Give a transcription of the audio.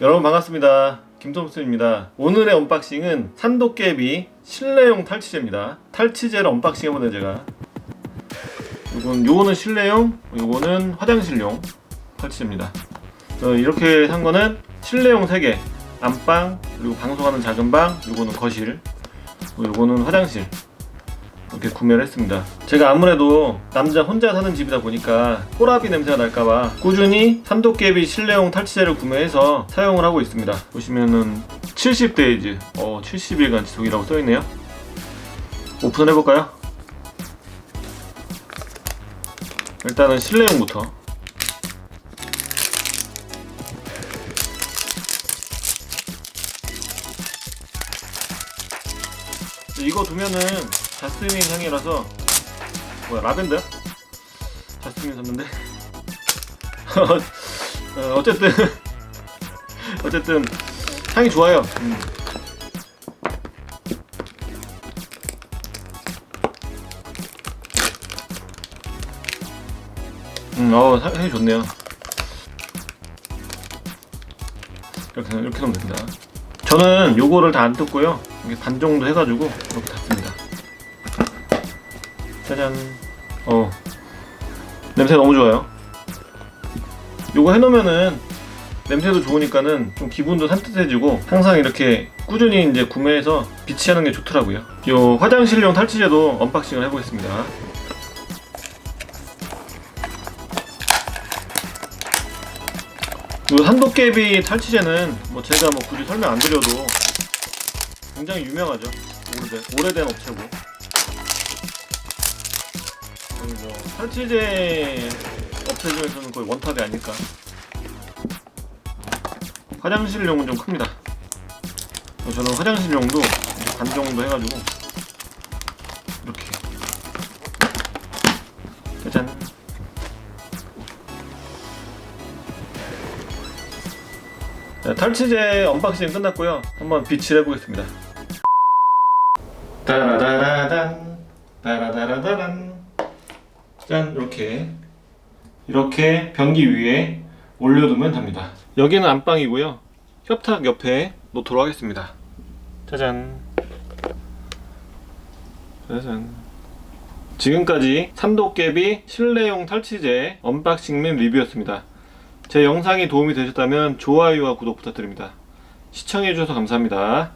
여러분 반갑습니다. 김톰슨입니다. 오늘의 언박싱은 산도깨비 실내용 탈취제입니다. 탈취제를 언박싱 해보는 제가. 요건 요거는 실내용, 요거는 화장실용 탈취제입니다. 어, 이렇게 산 거는 실내용 3개, 안방 그리고 방송하는 작은 방, 요거는 거실, 그리고 요거는 화장실. 이렇게 구매를 했습니다. 제가 아무래도 남자 혼자 사는 집이다 보니까 꼬라비 냄새가 날까봐 꾸준히 산도깨비 실내용 탈취제를 구매해서 사용을 하고 있습니다. 보시면은 70데이즈, 어 70일간 지속이라고 써있네요. 오픈을 해볼까요? 일단은 실내용부터. 이거 두면은 자스민 향이라서 뭐야 라벤더야? 자스민 샀는데 어, 어쨌든 어쨌든 향이 좋아요. 음. 음, 어, 향- 향이 좋네요. 이렇게 이렇게 넣으면 됩니다. 저는 요거를 다 안 뜯고요. 이게 반 정도 해가지고 이렇게 닫습니다. 짜잔. 어. 냄새 너무 좋아요. 요거 해놓으면은 냄새도 좋으니까는 좀 기분도 산뜻해지고 항상 이렇게 꾸준히 이제 구매해서 비치하는 게 좋더라고요. 요 화장실용 탈취제도 언박싱을 해보겠습니다. 요 산도깨비 탈취제는 뭐 제가 뭐 굳이 설명 안 드려도 굉장히 유명하죠. 오래된, 오래된 업체고. 거의 뭐 탈취제 업체 중에서는 거의 원탑이 아닐까. 화장실용은 좀 큽니다. 저는 화장실용도 반 정도 해가지고 이렇게 짜잔. 자, 탈취제 언박싱 끝났고요. 한번 빛을 해보겠습니다. 따라다라단 따라다라다란 짠 이렇게 이렇게 변기 위에 올려두면 됩니다. 여기는 안방이고요. 협탁 옆에 놓도록 하겠습니다. 짜잔 짜잔 지금까지 삼도깨비 실내용 탈취제 언박싱 및 리뷰였습니다. 제 영상이 도움이 되셨다면 좋아요와 구독 부탁드립니다. 시청해주셔서 감사합니다.